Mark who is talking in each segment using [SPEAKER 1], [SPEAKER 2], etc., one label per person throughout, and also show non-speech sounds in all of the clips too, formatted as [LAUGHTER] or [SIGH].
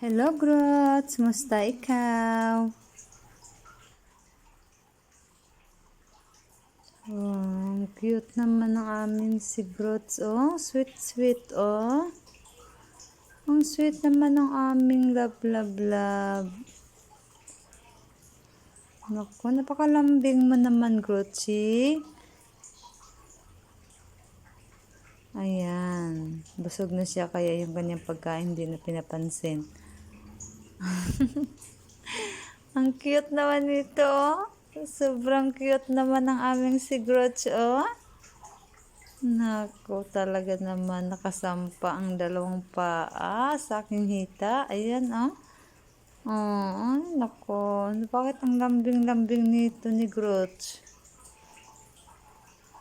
[SPEAKER 1] Hello, Grots! Musta ikaw? Oh, cute naman ng aming si Grots, oh. Sweet, sweet, oh. Ang sweet naman ng aming love, love, love. Naku, napakalambing mo naman, Grotsi. Ayan. Busog na siya kaya yung kanyang pagkain hindi na pinapansin. [LAUGHS] Ang cute naman nito. oh. Sobrang cute naman ng aming si Grotch, oh. Nako, talaga naman nakasampa ang dalawang paa sa aking hita. Ayan, oh. Oh, nako. Bakit ang lambing-lambing nito ni Grotch?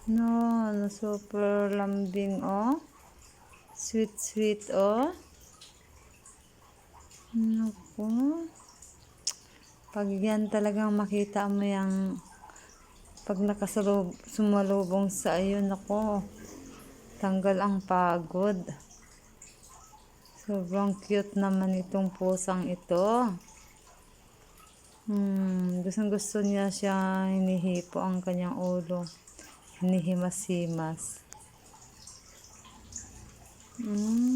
[SPEAKER 1] No, no, super lambing, oh. Sweet, sweet, oh. Naku. Pag yan talagang makita mo yung pag nakasalub, sumalubong sa iyo, nako. Tanggal ang pagod. Sobrang cute naman itong pusang ito. Hmm, gustong gusto niya siya hinihipo ang kanyang ulo. Hinihimas-himas. Hmm,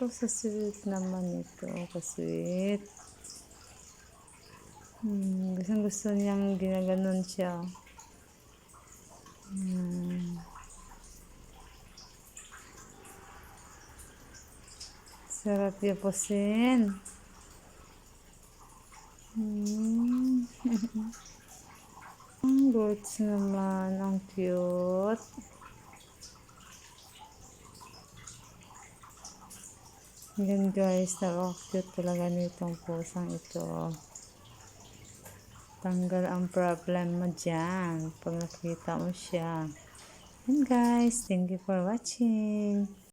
[SPEAKER 1] kasasweet naman ito. Kasweet. Hmm, gustong gusto niyang ginaganon siya. Hmm. Sarap yapusin. Hmm. [LAUGHS] Ang goats naman. Ang cute. Yan guys, napaka-cute talaga nitong pusang ito. Tanggal ang problem mo dyan pag nakita mo siya. And guys, thank you for watching.